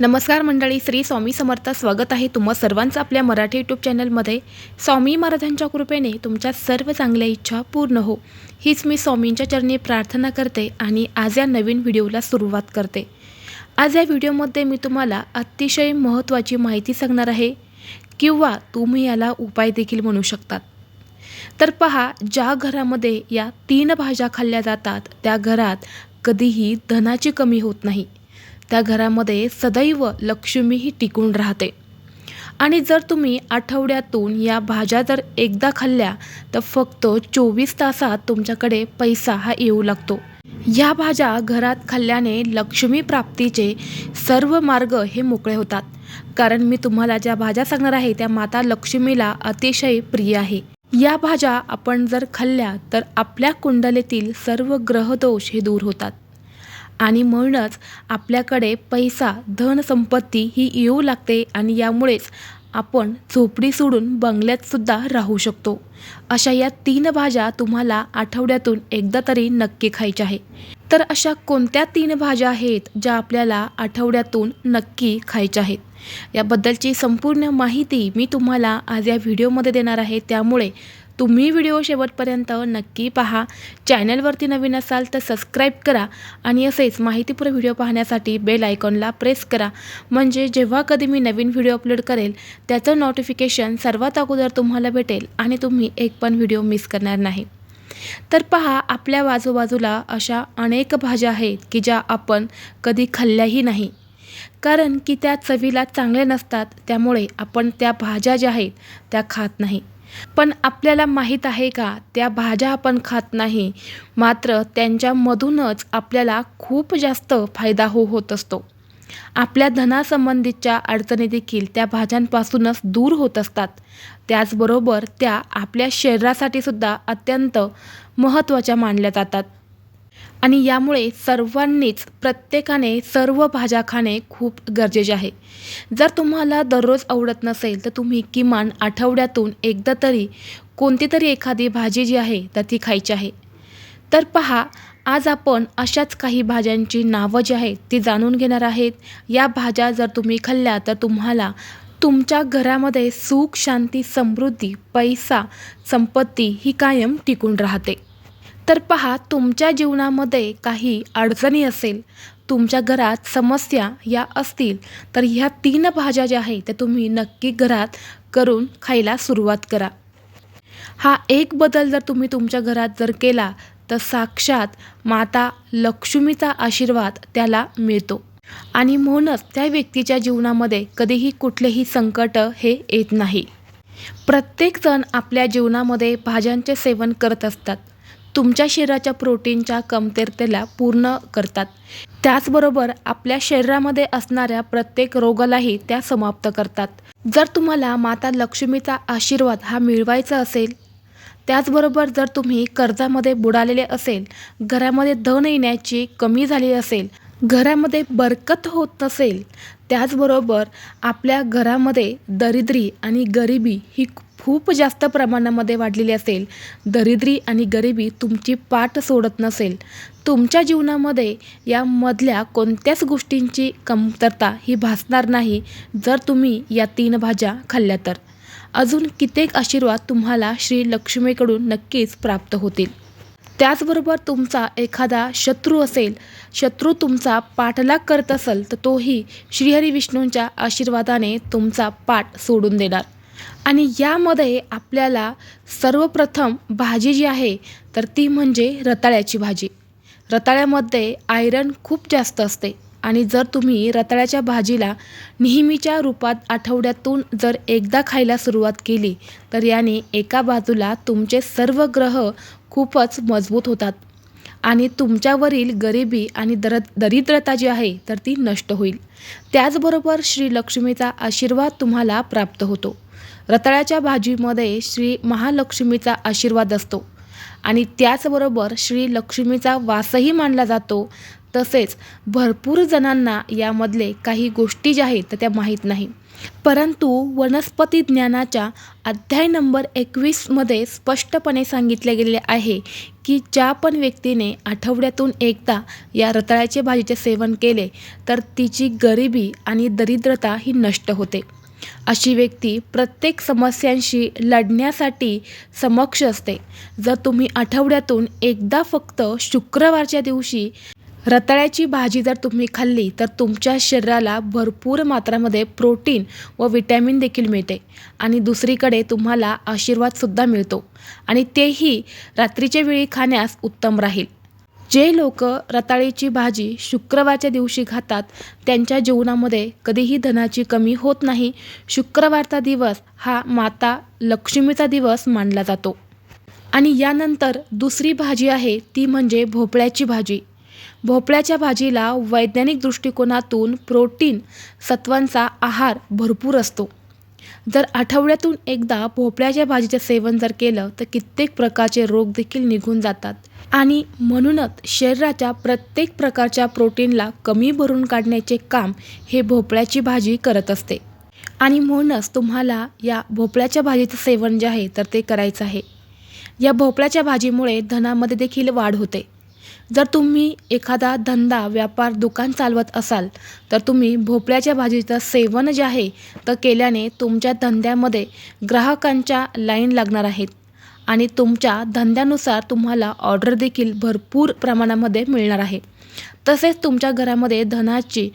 नमस्कार मंडळी श्री स्वामी समर्थ स्वागत आहे तुम्हा सर्वांचं आपल्या मराठी यूट्यूब चॅनलमध्ये स्वामी महाराजांच्या कृपेने तुमच्या सर्व चांगल्या इच्छा पूर्ण हो. हीच मी स्वामींच्या चरणी प्रार्थना करते आणि आज या नवीन व्हिडिओला सुरुवात करते. आज या व्हिडिओमध्ये मी तुम्हाला अतिशय महत्त्वाची माहिती सांगणार आहे किंवा तुम्ही याला उपाय देखील म्हणू शकतात. तर पहा ज्या घरामध्ये या तीन भाज्या खाल्ल्या जातात त्या घरात कधीही धनाची कमी होत नाही. त्या घरामध्ये सदैव लक्ष्मीही टिकून राहते. आणि जर तुम्ही आठवड्यातून या भाज्या जर एकदा खाल्ल्या तर फक्त चोवीस तासात तुमच्याकडे पैसा हा येऊ लागतो. या भाज्या घरात खाल्ल्याने लक्ष्मी प्राप्तीचे सर्व मार्ग हे मोकळे होतात. कारण मी तुम्हाला ज्या भाज्या सांगणार आहे त्या माता लक्ष्मीला अतिशय प्रिय आहे. या भाज्या आपण जर खाल्ल्या तर आपल्या कुंडलीतील सर्व ग्रहदोष हे दूर होतात. आणि म्हणूनच आपल्याकडे पैसा धनसंपत्ती ही येऊ लागते आणि यामुळेच आपण झोपडी सोडून बंगल्यातसुद्धा राहू शकतो. अशा या तीन भाज्या तुम्हाला आठवड्यातून एकदा तरी नक्की खायच्या आहे तर अशा कोणत्या तीन भाज्या आहेत ज्या आपल्याला आठवड्यातून नक्की खायच्या आहेत? याबद्दलची संपूर्ण माहिती मी तुम्हाला आज या व्हिडिओमध्ये देणार आहे. त्यामुळे तुम्ही व्हिडिओ शेवटपर्यंत नक्की पहा. चॅनलवरती नवीन असाल तर सबस्क्राईब करा आणि असेच माहितीपूर्ण व्हिडिओ पाहण्यासाठी बेल आयकॉनला प्रेस करा. म्हणजे जेव्हा कधी मी नवीन व्हिडिओ अपलोड करेल त्याचं नोटिफिकेशन सर्वात अगोदर तुम्हाला भेटेल आणि तुम्ही एक पण व्हिडिओ मिस करणार नाही. तर पहा आपल्या बाजूबाजूला अशा अनेक भाज्या आहेत की ज्या आपण कधी खाल्ल्याही नाही. कारण की त्या चवीला चांगल्या नसतात त्यामुळे आपण त्या भाज्या ज्या आहेत त्या खात नाही. पण आपल्याला माहीत आहे का त्या भाज्या आपण खात नाही. मात्र त्यांच्यामधूनच आपल्याला खूप जास्त फायदा हो होत असतो. आपल्या धनासंबंधीच्या अडचणी देखील त्या भाज्यांपासूनच दूर होत असतात. त्याचबरोबर त्या आपल्या शरीरासाठी सुद्धा अत्यंत महत्त्वाच्या मानल्या जातात. आणि यामुळे सर्वांनीच प्रत्येकाने सर्व भाज्या खाणे खूप गरजेचे आहे. जर तुम्हाला दररोज आवडत नसेल तर तुम्ही किमान आठवड्यातून एकदा तरी कोणती तरी एखादी भाजी जी आहे तर ती खायची आहे. तर पहा आज आपण अशाच काही भाज्यांची नावं जी आहेत ती जाणून घेणार आहेत. या भाज्या जर तुम्ही खाल्ल्या तर तुम्हाला तुमच्या घरामध्ये सुख शांती समृद्धी पैसा संपत्ती ही कायम टिकून राहते. तर पहा तुमच्या जीवनामध्ये काही अडचणी असेल तुमच्या घरात समस्या या असतील तर ह्या तीन भाज्या ज्या आहेत त्या तुम्ही नक्की घरात करून खायला सुरुवात करा. हा एक बदल जर तुम्ही तुमच्या घरात जर केला तर साक्षात माता लक्ष्मीचा आशीर्वाद त्याला मिळतो. आणि म्हणूनच त्या व्यक्तीच्या जीवनामध्ये कधीही कुठलेही संकट हे येत नाही. प्रत्येकजण आपल्या जीवनामध्ये भाज्यांचे सेवन करत असतात. तुमच्या शरीराच्या प्रोटीनच्या कमतरतेला पूर्ण करतात. त्याचबरोबर आपल्या शरीरामध्ये असणाऱ्या प्रत्येक रोगालाही त्या समाप्त करतात. जर तुम्हाला माता लक्ष्मीचा आशीर्वाद हा मिळवायचा असेल त्याचबरोबर जर तुम्ही कर्जामध्ये बुडालेले असेल घरामध्ये धन येण्याची कमी झाली असेल घरामध्ये बरकत होत नसेल त्याचबरोबर आपल्या घरामध्ये दरिद्री आणि गरिबी ही खूप जास्त प्रमाणामध्ये वाढलेली असेल. दरिद्री आणि गरिबी तुमची पाठ सोडत नसेल. तुमच्या जीवनामध्ये यामधल्या कोणत्याच गोष्टींची कमतरता ही भासणार नाही जर तुम्ही या तीन भाज्या खाल्ल्या तर. अजून कित्येक आशीर्वाद तुम्हाला श्री लक्ष्मीकडून नक्कीच प्राप्त होतील. त्याचबरोबर तुमचा एखादा शत्रू असेल शत्रू तुमचा पाठलाग करत असेल तर तोही श्रीहरी विष्णूंच्या आशीर्वादाने तुमचा पाठ सोडून देणार. आणि यामध्ये आपल्याला सर्वप्रथम भाजी जी आहे तर ती म्हणजे रताळ्याची भाजी. रताळ्यामध्ये आयरन खूप जास्त असते. आणि जर तुम्ही रताळ्याच्या भाजीला नेहमीच्या रूपात आठवड्यातून जर एकदा खायला सुरुवात केली तर याने एका बाजूला तुमचे सर्व ग्रह खूपच मजबूत होतात आणि तुमच्यावरील गरिबी आणि दर दरिद्रता जी आहे तर ती नष्ट होईल. त्याचबरोबर श्री लक्ष्मीचा आशीर्वाद तुम्हाला प्राप्त होतो. रताळ्याच्या भाजीमध्ये श्री महालक्ष्मीचा आशीर्वाद असतो आणि त्याचबरोबर श्री लक्ष्मीचा वासही मानला जातो. तसेच भरपूर जणांना यामधले काही गोष्टी ज्या आहेत तर त्या माहीत नाही. परंतु वनस्पती ज्ञानाच्या अध्याय नंबर एकवीसमध्ये स्पष्टपणे सांगितले गेले आहे की ज्या पण व्यक्तीने आठवड्यातून एकदा या रताळ्याचे भाजीचे सेवन केले तर तिची गरिबी आणि दरिद्रता ही नष्ट होते. अशी व्यक्ती प्रत्येक समस्यांशी लढण्यासाठी समक्ष असते. जर तुम्ही आठवड्यातून एकदा फक्त शुक्रवारच्या दिवशी रताळ्याची भाजी जर तुम्ही खाल्ली तर तुमच्या शरीराला भरपूर मात्रामध्ये प्रोटीन व विटॅमिन देखील मिळते. आणि दुसरीकडे तुम्हाला आशीर्वादसुद्धा मिळतो. आणि तेही रात्रीच्या वेळी खाण्यास उत्तम राहील. जे लोक रताळीची भाजी शुक्रवारच्या दिवशी खातात त्यांच्या जीवनामध्ये कधीही धनाची कमी होत नाही. शुक्रवारचा दिवस हा माता लक्ष्मीचा दिवस मानला जातो. आणि यानंतर दुसरी भाजी आहे ती म्हणजे भोपळ्याची भाजी. भोपळ्याच्या भाजीला वैज्ञानिक दृष्टिकोनातून प्रोटीन सत्वांचा आहार भरपूर असतो. जर आठवड्यातून एकदा भोपळ्याच्या भाजीचं सेवन जर केलं तर कित्येक प्रकारचे रोग देखील निघून जातात. आणि म्हणूनच शरीराच्या प्रत्येक प्रकारच्या प्रोटीनला कमी भरून काढण्याचे काम हे भोपळ्याची भाजी करत असते. आणि म्हणूनच तुम्हाला या भोपळ्याच्या भाजीचं सेवन जे आहे तर ते करायचं आहे. या भोपळ्याच्या भाजीमुळे धनामध्ये देखील वाढ होते. जर तुम्ही एखादा धंदा व्यापार दुकान चालवत असाल तर तुम्ही भोपळ्याच्या भाजीचं सेवन जे आहे तर केल्याने तुमच्या धंद्यामध्ये ग्राहकांच्या लाईन लागणार आहेत. आणि तुमच्या धंद्यानुसार तुम्हाला ऑर्डर देखील भरपूर प्रमाणामध्ये मिळणार आहे. तसेच तुमच्या घरामध्ये धनाची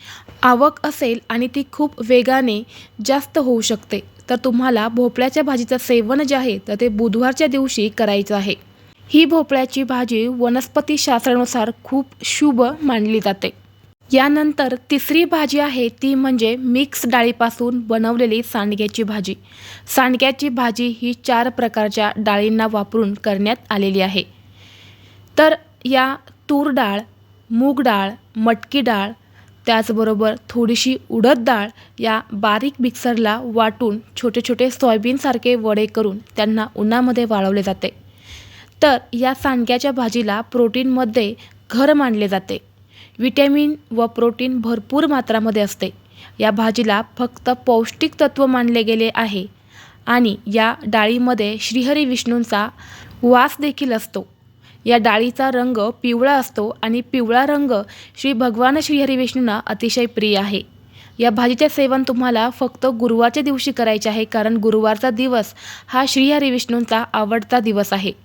आवक असेल आणि ती खूप वेगाने जास्त होऊ शकते तर तुम्हाला भोपळ्याच्या भाजीचं सेवन जे आहे तर ते बुधवारच्या दिवशी करायचं आहे. ही भोपळ्याची भाजी वनस्पतीशास्त्रानुसार खूप शुभ मानली जाते. यानंतर तिसरी भाजी आहे ती म्हणजे मिक्स डाळीपासून बनवलेली सांडग्याची भाजी. सांडग्याची भाजी ही चार प्रकारच्या डाळींना वापरून करण्यात आलेली आहे. तर या तूर डाळ मूग डाळ मटकी डाळ त्याचबरोबर थोडीशी उडद डाळ या बारीक मिक्सरला वाटून छोटे छोटे सोयाबीनसारखे वडे करून त्यांना उन्हामध्ये वाळवले जाते. तर या सांडग्याच्या भाजीला प्रोटीनमध्ये घर मानले जाते. विटॅमिन व प्रोटीन भरपूर मात्रामध्ये असते. या भाजीला फक्त पौष्टिक तत्व मानले गेले आहे आणि या डाळीमध्ये श्रीहरी विष्णूंचा वास देखील असतो. या डाळीचा रंग पिवळा असतो आणि पिवळा रंग श्री भगवान श्रीहरी विष्णूंना अतिशय प्रिय आहे. या भाजीचे सेवन तुम्हाला फक्त गुरुवारच्या दिवशी करायचे आहे कारण गुरुवारचा दिवस हा श्रीहरी विष्णूंचा आवडता दिवस आहे.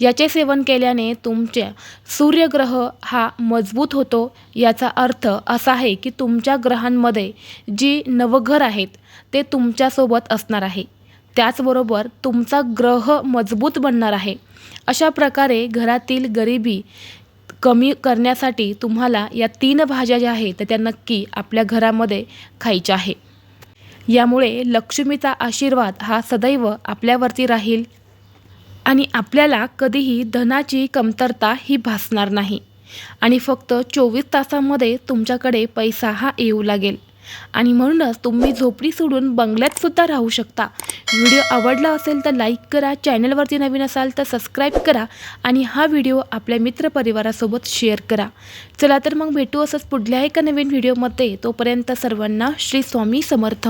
याचे सेवन केल्याने तुमच्या सूर्यग्रह हा मजबूत होतो. याचा अर्थ असा आहे की तुमच्या ग्रहांमध्ये जी नवघर आहेत ते तुमच्यासोबत असणार आहे. त्याचबरोबर तुमचा ग्रह मजबूत बनणार आहे. अशा प्रकारे घरातील गरिबी कमी करण्यासाठी तुम्हाला या तीन भाज्या ज्या आहेत तर त्या नक्की आपल्या घरामध्ये खायच्या आहे. यामुळे लक्ष्मीचा आशीर्वाद हा सदैव आपल्यावरती राहील. आणि आपल्याला कधीही धनाची कमतरता ही भासणार नाही. आणि फक्त चोवीस तासामध्ये तुमच्याकडे पैसा हा येऊ लागेल. आणि म्हणूनच तुम्ही झोपडी सोडून बंगल्यातसुद्धा राहू शकता. व्हिडिओ आवडला असेल तर लाईक करा चॅनलवरती नवीन असाल तर सबस्क्राईब करा आणि हा व्हिडिओ आपल्या मित्रपरिवारासोबत शेअर करा. चला तर मग भेटू असंच पुढल्या एका नवीन व्हिडिओमध्ये. तोपर्यंत सर्वांना श्री स्वामी समर्थ.